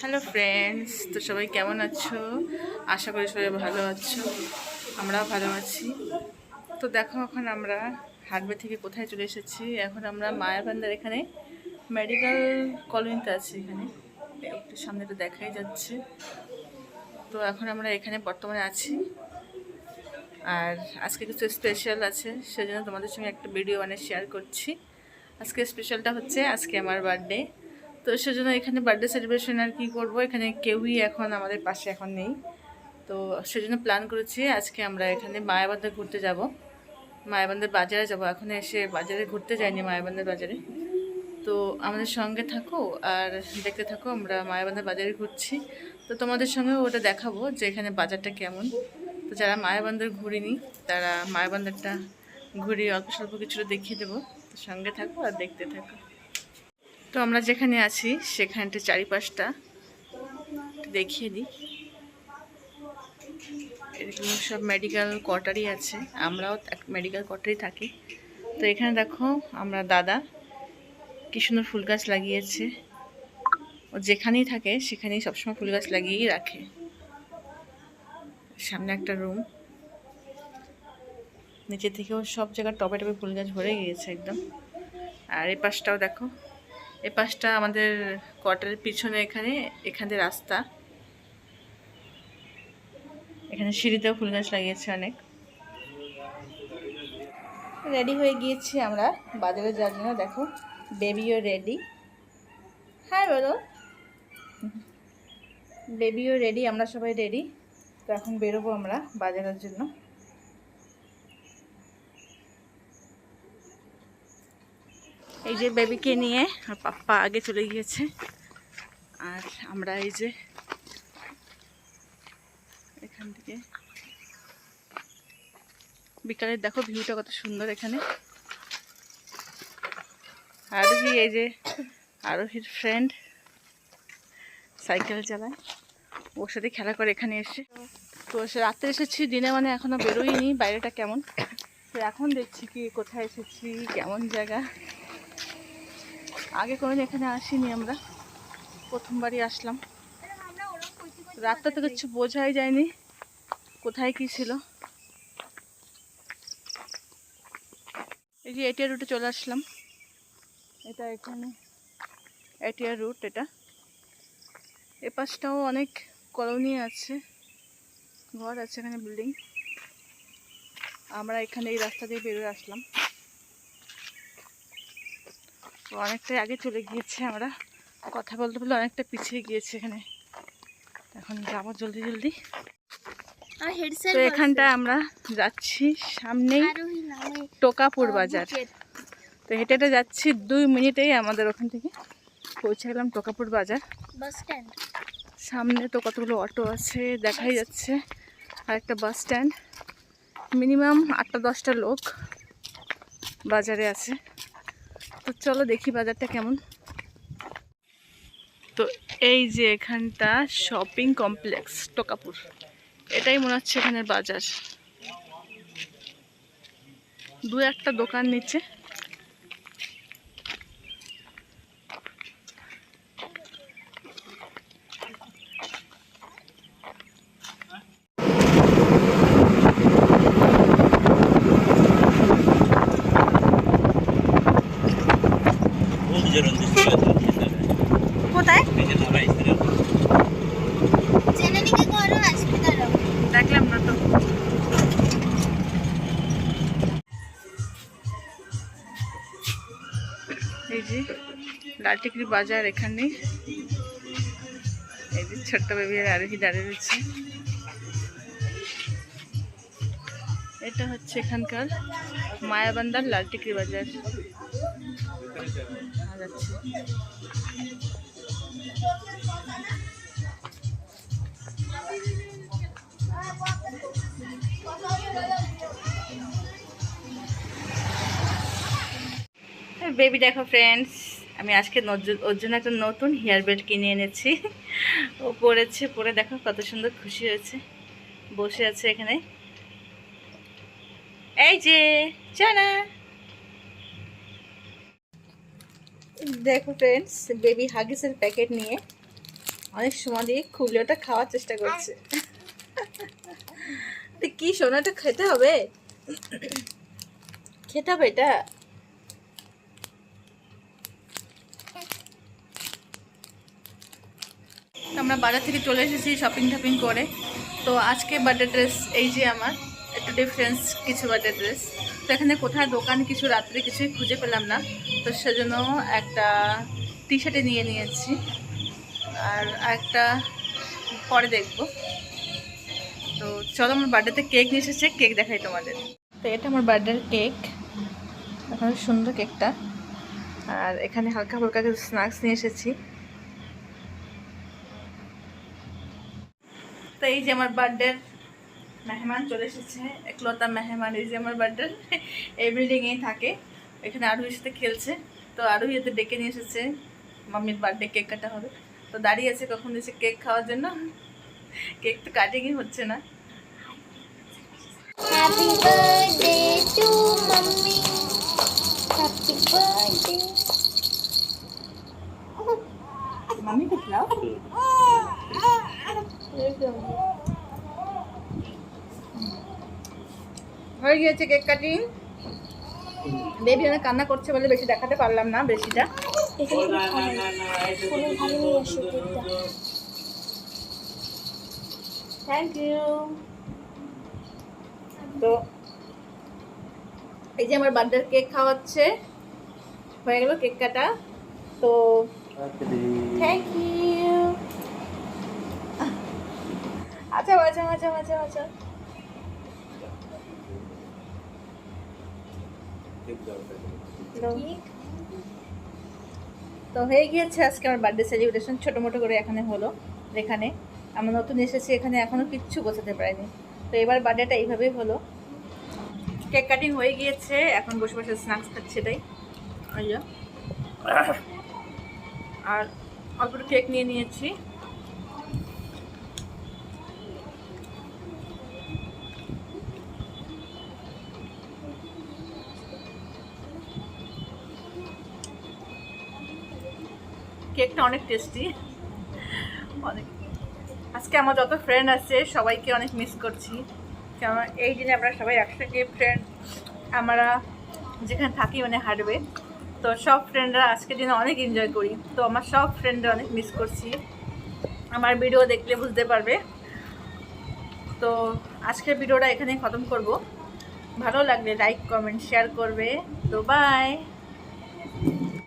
Hello friends তো সবাই কেমন আছো? আশা করি সবাই ভালো আছো। আমরাও ভালো আছি। তো দেখো এখন আমরা হাটবে থেকে কোথায় চলে এসেছি। এখন আমরা মায়াবান্দার এখানে মেডিকেল কলোনিতে আছি এখানে। একটু সামনে তো দেখাই যাচ্ছে। তো এখন আমরা এখানে বর্তমানে আছি। আর আজকে কিছু স্পেশাল আছে, সেজন্য তোমাদের সঙ্গে একটা ভিডিও মানে শেয়ার করছি। আজকে স্পেশালটা হচ্ছে, আজকে আমার বার্থডে তো সেজন্য এখানে বার্থডে সেলিব্রেশন আর কি করব। এখানে কেউই এখন আমাদের পাশে এখন নেই। তো সেজন্য প্ল্যান করেছি আজকে আমরা এখানে মায়াবান্ধা ঘুরতে যাব। মায়াবান্ধার বাজারে যাব। এখন এসে বাজারে ঘুরতে যাইনি মায়াবান্ধার বাজারে। তো আমাদের সঙ্গে থাকো আর দেখতে থাকো, আমরা মায়াবান্ধার বাজারে ঘুরছি। তো তোমাদের সঙ্গেও ওটা দেখাবো যে এখানে বাজারটা কেমন। তো যারা মায়াবান্ধার ঘুরিনি, তারা মায়াবান্ধারটা ঘুরিয়ে অল্প স্বল্প কিছুটা দেখিয়ে দেবো। তো সঙ্গে থাকো আর দেখতে থাকো। তো আমরা যেখানে আছি সেখানটা চারিপাশটা দেখিয়ে দিই। এরকম সব মেডিকেল কোয়ার্টারই আছে। আমরাও মেডিকেল কোয়ার্টারই থাকি। তো এখানে দেখো, আমরা দাদা কি সুন্দর ফুল গাছ লাগিয়েছে। ও যেখানেই থাকে, সেখানেই সবসময় ফুল গাছ লাগিয়েই রাখে। সামনে একটা রুম নিচে থেকেও সব জায়গায় টবে টবে ফুল গাছ ভরে গিয়েছে একদম। আর এই পাশটাও দেখো এ পাশটা আমাদের কোয়ার্টারের পিছনে এখানে, এখান দিয়ে রাস্তা। এখানে সিঁড়িতেও ফুল গাছ লাগিয়েছে অনেক। রেডি হয়ে গিয়েছি আমরা বাজারে যাওয়ার জন্য, দেখো, বেবিও রেডি। হ্যাঁ বলো। বেবিও রেডি, আমরা সবাই রেডি। তো এখন বেরোবো আমরা বাজারের জন্য। এই যে বেবিকে নিয়ে আর পাপ্পা আগে চলে গিয়েছে। আর আমরা এই যে এখান থেকে বিকালে দেখো ভিউটা কত সুন্দর এখানে। আরোহী এই যে আরোহীর ফ্রেন্ড সাইকেল চালায়। ওর সাথে খেলা করে এখানে এসে। তো সে রাত্রে এসেছি, দিনে মানে এখনও বেরোইনি, বাইরেটা কেমন? তো এখন দেখছি কি, কোথায় এসেছি, কেমন জায়গা। আগে কোনোদিন এখানে আসিনি আমরা। প্রথমবারই আসলাম। রাতটা তো কিছু বোঝাই যায়নি কোথায় কি ছিল। এই যে এটিআর রুটে চলে আসলাম। এটা এখানে এটিআর রুট এটা। এ পাশটাও অনেক কলোনি আছে, ঘর আছে, এখানে বিল্ডিং আমরা এখানে এই রাস্তা দিয়ে বেরোয় আসলাম। অনেকটাই আগে চলে গিয়েছে আমরা। কথা বলতে বলতে অনেকটা পিছিয়ে গিয়েছে এখানে। এখন যাব জলদি জলদি। তো এখানটা আমরা যাচ্ছি সামনেই টোকাপুর বাজার। তো হেঁটে হেঁটে যাচ্ছি দুই মিনিটেই আমাদের ওখান থেকে পৌঁছে গেলাম টোকাপুর বাজার। Bus stand. সামনে তো কতগুলো অটো আছে দেখাই যাচ্ছে। আর একটা বাস স্ট্যান্ড। মিনিমাম আটটা দশটা লোক বাজারে আছে। তো চলো দেখি বাজারটা কেমন। তো এই যে এখানটা শপিং কমপ্লেক্স, টোকাপুর। এটাই মনে হচ্ছে এখানের বাজার। দু একটা দোকান নিচে লালটিকরি বাজার এখানে। এই যে ছোট্ট বেবি আর আরোহী দাঁড়িয়ে রয়েছে। এটা হচ্ছে এখানকার মায়াবান্দার লাল টিকরি বাজার। বেবি দেখো ফ্রেন্ডস আমি আজকে ওর জন্য একটা নতুন হেয়ার বেল্ট কিনে এনেছি। ও পরেছে, পরে দেখো কত সুন্দর খুশি হয়েছে। বসে আছে এখানে। এই যে চানা দেখো ফ্রেন্ডস বেবি হাগিসের প্যাকেট নিয়ে অনেক সময় দিয়ে খুবলে ওটা খাওয়ার চেষ্টা করছে। কি সোনাটা খেতে হবে? খেতে হবে এটা? আমরা বাজার থেকে চলে এসেছি শপিং টপিং করে। তো আজকে বার্থডে ড্রেস এই যে আমার, একটু ডিফারেন্স কিছু বার্থডে ড্রেস তো এখানে কোথায় দোকান কিছু রাত্রে কিছুই খুঁজে পেলাম না। তো সেজন্য একটা টি শার্টে নিয়ে নিয়েছি। আর একটা পরে দেখব। তো চলো আমার বার্থডেতে কেক নিয়ে এসেছে কেক দেখাই তোমাদের। তো এটা আমার বার্থডের কেক এখন সুন্দর কেকটা আর এখানে হালকা হালকা কিছু স্ন্যাক্স নিয়ে এসেছি। তো এই যে আমার বার্থডের মেহমান চলে এসেছে। একলতা মেহমান, এই যে আমার বার্থডে। এই বিল্ডিংয়েই থাকে। এখানে আরুহির সাথে খেলছে। তো আরুহি এতে ডেকে নিয়ে এসেছে। মাম্মির বার্থডে কেক কাটা হবে। তো দাঁড়িয়ে আছে কখন এসে কেক খাওয়ার জন্য। কেক তো কাটিংই হচ্ছে না। Happy birthday to mummy happy birthday mummy খেলাও হয়ে গিয়েছে কেক কাটিং। বেবি অনেক কান্না করছে বলে বেশি দেখাতে পারলাম না বেশিটা। থ্যাংক ইউ তো এই যে আমার বার্থডের কেক খাওয়াচ্ছে। হয়ে গেল কেক কাটা। তো থ্যাংক ইউ আচ্ছা আচ্ছা আচ্ছা আচ্ছা আচ্ছা তো হয়ে গিয়েছে আজকে আমার বার্থডে সেলিব্রেশন ছোটো মোটো করে এখানে হলো, এখানে। আমরা নতুন এসেছি, এখানে এখনও কিচ্ছু গোছাতে পারিনি। তো এবার বার্থডেটা এইভাবেই হলো। কেক কাটিং হয়ে গিয়েছে, এখন বসে বসে স্ন্যাক্স খাচ্ছে তাই আর অল্প একটু কেক নিয়ে নিয়েছি। কেকটা অনেক টেস্টি। অনেক আজকে আমার যত ফ্রেন্ড আছে, সবাইকে অনেক মিস করছি। কারণ এই দিনে আমরা সবাই একসাথে ফ্রেন্ড আমরা যেখানে থাকি মানে হাঁটবে। তো সব ফ্রেন্ডরা আজকের দিনে অনেক এনজয় করি। তো আমার সব ফ্রেন্ডরা অনেক মিস করছি। আমার ভিডিও দেখলে বুঝতে পারবে। তো আজকের ভিডিওটা এখানে খতম করব। ভালো লাগলে লাইক কমেন্ট শেয়ার করবে। তো বাই